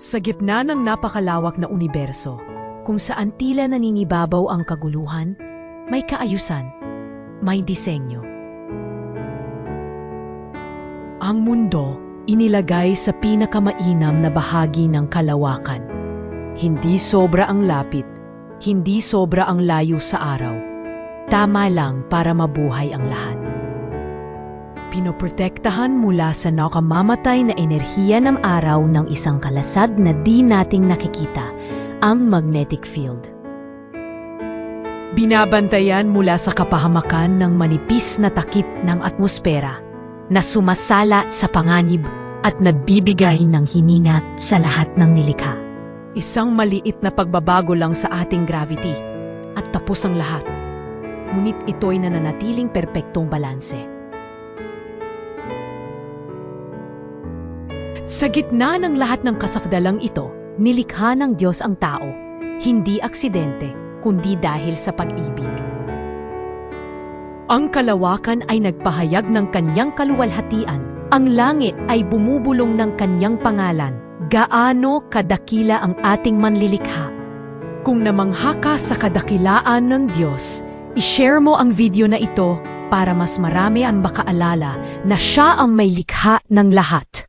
Sa gitna ng napakalawak na universo, kung saan tila naninibabaw ang kaguluhan, may kaayusan, may disenyo. Ang mundo inilagay sa pinakamainam na bahagi ng kalawakan. Hindi sobra ang lapit, hindi sobra ang layo sa araw. Tama lang para mabuhay ang lahat. Pinoprotektahan mula sa nakamamatay na enerhiya ng araw ng isang kalasad na di nating nakikita, ang magnetic field. Binabantayan mula sa kapahamakan ng manipis na takip ng atmosfera na sumasala sa panganib at nabibigay ng hininat sa lahat ng nilikha. Isang maliit na pagbabago lang sa ating gravity at tapos ang lahat. Ngunit ito'y nananatiling perpektong balanse. Sa gitna ng lahat ng kasafdalang ito, nilikha ng Diyos ang tao, hindi aksidente, kundi dahil sa pag-ibig. Ang kalawakan ay nagpahayag ng kanyang kaluwalhatian. Ang langit ay bumubulong ng kanyang pangalan. Gaano kadakila ang ating manlilikha. Kung namangha ka sa kadakilaan ng Diyos, ishare mo ang video na ito para mas marami ang makaalala na siya ang may likha ng lahat.